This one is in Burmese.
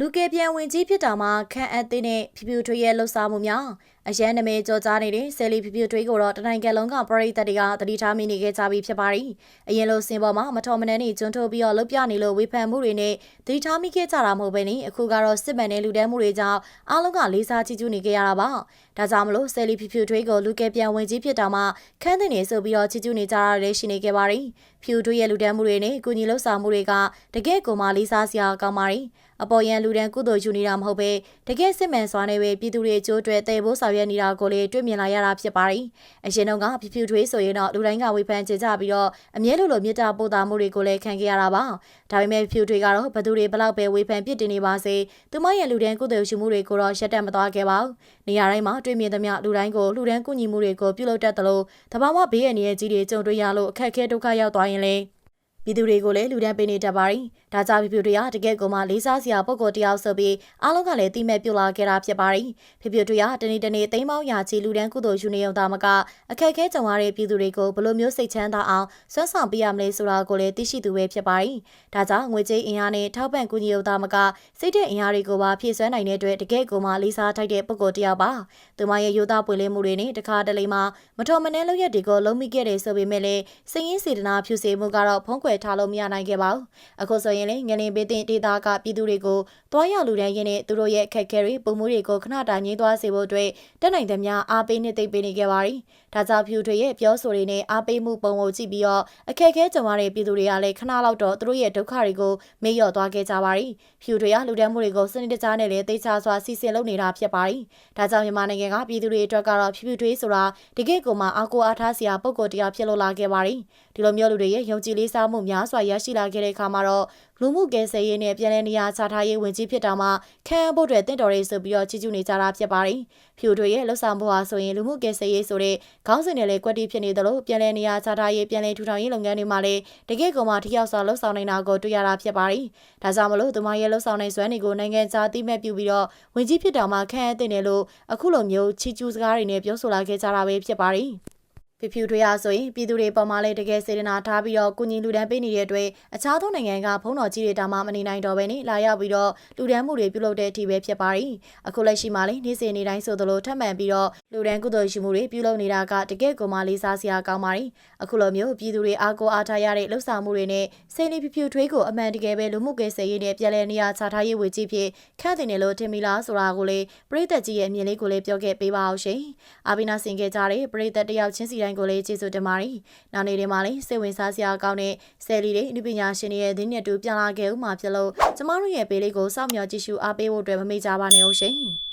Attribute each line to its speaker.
Speaker 1: လူကယ်ပြန်ဝင်ကြီးဖြစ်တာမှာခန့်အပ်တဲ့နဲ့ဖြူဖြူထွေးရဲ့လှုပ်ရှားမှုများ အရန်နမဲကြောကြားနေတဲ့ဆယ်လီဖြူဖြူထွေးကိုတော့တနိုင်ငံလုံးကပရိသတ်တွေကတတိထားမိနေခဲ့ကြပြီဖြစ်ပါတယ်။အရင်လိုစင်ပေါ်မှာမတော်မနှမ်းနေကျွန်းထုတ်ပြီးတော့လှုပ်ပြနေလို့ဝေဖန်မှုတွေနဲ့တတိထားမိခဲ့ကြတာမဟုတ်ဘဲနဲ့အခုကတော့စစ်မှန်တဲ့လူတန်းမှုတွေကြောင့်အားလုံးကလေးစားချီးကျူးနေကြရတာပါ။ဒါကြောင့်မလို့ဆယ်လီဖြူဖြူထွေးကိုလူကယ်ပြန်ဝင်ကြီးဖြစ်တာမှာခန်းတဲ့နေဆိုပြီးတော့ချီးကျူးနေကြရတဲ့ရှိနေခဲ့ပါတယ်။ဖြူထွေးရဲ့လူတန်းမှုတွေနဲ့ကုညီလှုပ်ဆောင်မှုတွေကတကယ့်ကိုမှလေးစားစရာကောင်းပါတယ်။အပေါ်ရန်လူတန်းကုသိုလ်ယူနေတာမဟုတ်ပဲတကယ်စစ်မှန်စွာနဲ့ပဲပြည်သူတွေအကျိုးအတွက်တည်ဖို့ဆောင်ရွက်နေတာကိုလေတွေ့မြင်လာရတာဖြစ်ပါတယ်။အရင်တော့ကဖြူဖြူထွေးဆိုရင်တော့လူတိုင်းကဝေဖန်ကြကြပြီးတော့အမြဲလိုလိုမြစ်တာပို့တာမှုတွေကိုလည်းခံခဲ့ရတာပါ။ဒါပေမဲ့ဖြူထွေးကတော့ဘသူတွေဘလောက်ပဲဝေဖန်ပြစ်တင်နေပါစေသူမရဲ့လူတန်းကုသိုလ်ယူမှုတွေကိုတော့ရှက်တက်မသွားခဲ့ပါဘူး။နေရာတိုင်းမှာတွေ့မြင်သမျှလူတိုင်းကိုလူတန်းကုညီမှုတွေကိုပြုလုပ်တတ်သလိုတဘာဝဘေးရန်ရဲ့ကြီးတွေကြုံတွေ့ရလို့အခက်အခဲဒုက္ခရောက်သွားရင်လည်း ပြည်သူတွေကိုလည်းလူဒန်းပေးနေတတ်ပါတယ်။ဒါကြောင့်ပြပြတွေကတကယ့်ကိုမှလေးစားစရာပုံကိုတယောက်ဆိုပြီးအားလုံးကလည်းတိမဲ့ပြုတ်လာခဲ့တာဖြစ်ပါတယ်။ပြပြတွေကတနေ့တနေ့သိမ်းပေါင်းရာချီလူဒန်းကုသိုလ်ယူနေုံသားမကအခက်အခဲကြုံရတဲ့ပြည်သူတွေကိုဘလို့မျိုးစိတ်ချမ်းသာအောင်ဆွမ်းဆောင်ပေးရမလဲဆိုတာကိုလည်းသိရှိသူပဲဖြစ်ပါတယ်။ဒါကြောင့်ငွေကြေးအင်အားနဲ့ထောက်ပံ့ကူညီုံသားမကစိတ်တဲ့အင်အားတွေကိုပါဖြည့်ဆွမ်းနိုင်တဲ့အတွက်တကယ့်ကိုမှလေးစားထိုက်တဲ့ပုံကိုတယောက်ပါ။သူမရဲ့ရိုးသားပွေလင်းမှုတွေနဲ့တခါတလေမှမတော်မနှဲလုပ်ရက်တွေကိုလုံးမိခဲ့တယ်ဆိုပေမဲ့လည်းစိတ်ရင်းစေတနာဖြူစေမှုကတော့ဖုံးကွယ်ထားလို့မရနိုင်ခဲ့ပါဘူး။အခုဆိုရင်လည်းငလင်ပေးတဲ့ဒေတာကပြည်သူတွေကိုတွားရောက်လူတန်းရင်းနဲ့သူတို့ရဲ့အခက်အခဲတွေပုံမှုတွေကိုခဏတာငြင်းသွားစေဖို့အတွက်တက်နိုင်သမျှအားပေးနှစ်သိမ့်ပေးနေခဲ့ပါရီ။ဒါကြောင့်ဖြူတွေရဲ့ပြောဆိုတွေနဲ့အားပေးမှုပုံကိုကြည့်ပြီးတော့အခက်အခဲကြုံရတဲ့ပြည်သူတွေကလည်းခဏလောက်တော့သူတို့ရဲ့ဒုက္ခတွေကိုမေ့လျော့သွားခဲ့ကြပါရီ။ဖြူတွေကလူတန်းမှုတွေကိုစနစ်တကျနဲ့လည်းသိချစွာစီစဉ်လုပ်နေတာဖြစ်ပါရီ။ဒါကြောင့်မြန်မာနိုင်ငံကပြည်သူတွေအတွက်ကတော့ဖြူဖြူတွေဆိုတာတကယ့်ကိုမှအားကိုအားထားစရာပုံကိုတရားဖြစ်လို့လာခဲ့ပါရီ။ဒီလိုမျိုးလူတွေရဲ့ယုံကြည်လေးစားမှုများစွာရရှိလာခဲ့တဲ့အခါမှာတော့လူမှုကယ်ဆယ်ရေးနဲ့ပြည်내နေရာချထားရေးဝင်ကြီးဖြစ်တာမှာခံအဖို့တွေတင့်တော်ရေးဆိုပြီးတော့ချီးကျူးနေကြတာဖြစ်ပါတယ်။ဖြူတွေရဲ့လှုပ်ဆောင်မှုဟာဆိုရင်လူမှုကယ်ဆယ်ရေးဆိုတဲ့ခေါင်းစဉ်နဲ့လည်းကွက်တီဖြစ်နေသလိုပြည်내နေရာချထားရေးပြည်내ထူထောင်ရေးလုပ်ငန်းတွေမှာလည်းတကယ့်ကောင်မှထိရောက်စွာလှုပ်ဆောင်နေတာကိုတွေ့ရတာဖြစ်ပါတယ်။ဒါကြောင့်မလို့သူမရဲ့လှုပ်ဆောင်နိုင်စွမ်းတွေကိုနိုင်ငံခြားသိမဲ့ပြုပြီးတော့ဝင်ကြီးဖြစ်တာမှာခံအပ်တဲ့လို့အခုလိုမျိုးချီးကျူးစကားတွေနဲ့ပြောဆိုလာခဲ့ကြတာပဲဖြစ်ပါတယ်။ ဖြူဖြူတွေအားဆိုရင်ပြည်သူတွေပေါ်မှာလည်းတကယ်စေတနာထားပြီးတော့ကုညီလူဒန်းပေးနေတဲ့အတွက်အခြားသောနိုင်ငံကဘုံတော်ကြီးတွေတောင်မှမနေနိုင်တော့ဘဲနဲ့လာရောက်ပြီးတော့လူဒန်းမှုတွေပြုလုပ်တဲ့အထိပဲဖြစ်ပါရီအခုလက်ရှိမှာလည်းနေ့စဉ်နေ့တိုင်းဆိုသလိုထပ်မံပြီးတော့လူဒန်းကုသိုလ်ရှိမှုတွေပြုလုပ်နေတာကတကယ်ကိုမှလေးစားစရာကောင်းပါရီအခုလိုမျိုးပြည်သူတွေအားကိုအားထားရတဲ့လှုပ်ဆောင်မှုတွေနဲ့စိတ်လေးဖြူဖြူထွေးကိုအမှန်တကယ်ပဲလူမှုကိစ္စရေးနဲ့ပြည်လဲနေရာချထားရေးဝေကြီးဖြစ်ခန့်တင်တယ်လို့ထင်မိလားဆိုတာကိုလေပြည်သက်ကြီးရဲ့အမြင်လေးကိုလည်းပြောခဲ့ပေးပါအောင်ရှင်အာဘိနာဆင်ခဲ့ကြတဲ့ပြည်သက်တယောက်ချင်းစီတိုင်းကိုလည်းကျေးဇူးတင်ပါတယ်။နောက်နေ့တွေမှာလည်းစိတ်ဝင်စားစရာကောင်းတဲ့ဆယ်လီတွေအနုပညာရှင်တွေရဲ့သတင်းနဲ့တူပြန်လာခဲ့ဦးမှာဖြစ်လို့ကျမတို့ရဲ့ပေးလေးကိုစောင့်မျှော်ကြည့်ရှုအားပေးဖို့အတွက်မမေ့ကြပါနဲ့ဦးရှင်။